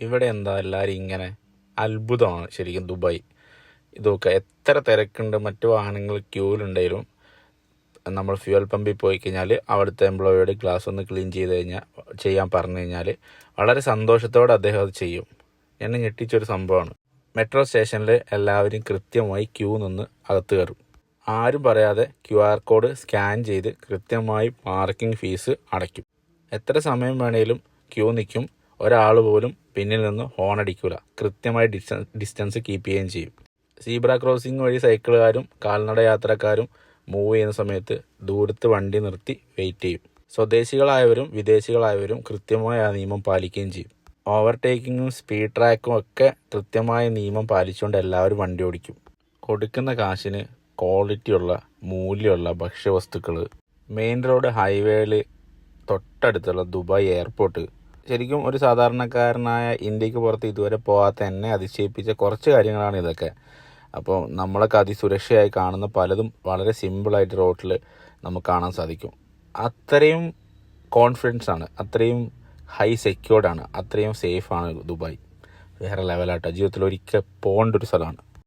ഇവിടെ എന്താ എല്ലാവരും ഇങ്ങനെ അത്ഭുതമാണ് ശരിക്കും ദുബായ്. ഇതൊക്കെ എത്ര തിരക്കുണ്ട് മറ്റു വാഹനങ്ങൾ ക്യൂലുണ്ടെങ്കിലും നമ്മൾ ഫ്യൂവൽ പമ്പിൽ പോയി കഴിഞ്ഞാൽ അവിടുത്തെ എംപ്ലോയിയോട് ഗ്ലാസ് ഒന്ന് ക്ലീൻ ചെയ്ത് കഴിഞ്ഞാൽ ചെയ്യാൻ പറഞ്ഞു കഴിഞ്ഞാൽ വളരെ സന്തോഷത്തോടെ അദ്ദേഹം അത് ചെയ്യും. എന്നെ ഞെട്ടിച്ചൊരു സംഭവമാണ്. മെട്രോ സ്റ്റേഷനിൽ എല്ലാവരും കൃത്യമായി ക്യൂ നിന്ന് അകത്ത് കയറും. ആരും പറയാതെ ക്യു ആർ കോഡ് സ്കാൻ ചെയ്ത് കൃത്യമായി പാർക്കിംഗ് ഫീസ് അടയ്ക്കും. എത്ര സമയം വേണേലും ക്യൂ നിൽക്കും. ഒരാൾ പോലും പിന്നിൽ നിന്ന് ഹോൺ അടിക്കൂല. കൃത്യമായി ഡിസ്റ്റൻസ് ഡിസ്റ്റൻസ് കീപ്പ് ചെയ്യുകയും ചെയ്യും. സീബ്ര ക്രോസിംഗ് വഴി സൈക്കിളുകാരും കാൽനട യാത്രക്കാരും മൂവ് ചെയ്യുന്ന സമയത്ത് ദൂരത്ത് വണ്ടി നിർത്തി വെയിറ്റ് ചെയ്യും. സ്വദേശികളായവരും വിദേശികളായവരും കൃത്യമായ ആ നിയമം പാലിക്കുകയും ചെയ്യും. ഓവർടേക്കിങ്ങും സ്പീഡ് ട്രാക്കും ഒക്കെ കൃത്യമായ നിയമം പാലിച്ചുകൊണ്ട് എല്ലാവരും വണ്ടി ഓടിക്കും. കൊടുക്കുന്ന കാശിന് ക്വാളിറ്റിയുള്ള മൂല്യമുള്ള ഭക്ഷ്യവസ്തുക്കൾ മെയിൻ റോഡ് ഹൈവേയിൽ തൊട്ടടുത്തുള്ള ദുബായ് എയർപോർട്ട് ശരിക്കും ഒരു സാധാരണക്കാരനായ ഇന്ത്യയ്ക്ക് പുറത്ത് ഇതുവരെ പോകാത്ത എന്നെ അതിശയിപ്പിച്ച കുറച്ച് കാര്യങ്ങളാണ് ഇതൊക്കെ. അപ്പോൾ നമ്മളൊക്കെ അതിസുരക്ഷയായി കാണുന്ന പലതും വളരെ സിമ്പിളായിട്ട് റോട്ടിൽ നമുക്ക് കാണാൻ സാധിക്കും. അത്രയും കോൺഫിഡൻസ് ആണ് അത്രയും ഹൈ സെക്യൂർഡ് ആണ് അത്രയും സേഫാണ് ദുബായ്. വേറെ ലെവലാട്ടോ ജീവിതത്തിൽ ഒരിക്കൽ പോകേണ്ട ഒരു സ്ഥലമാണ്.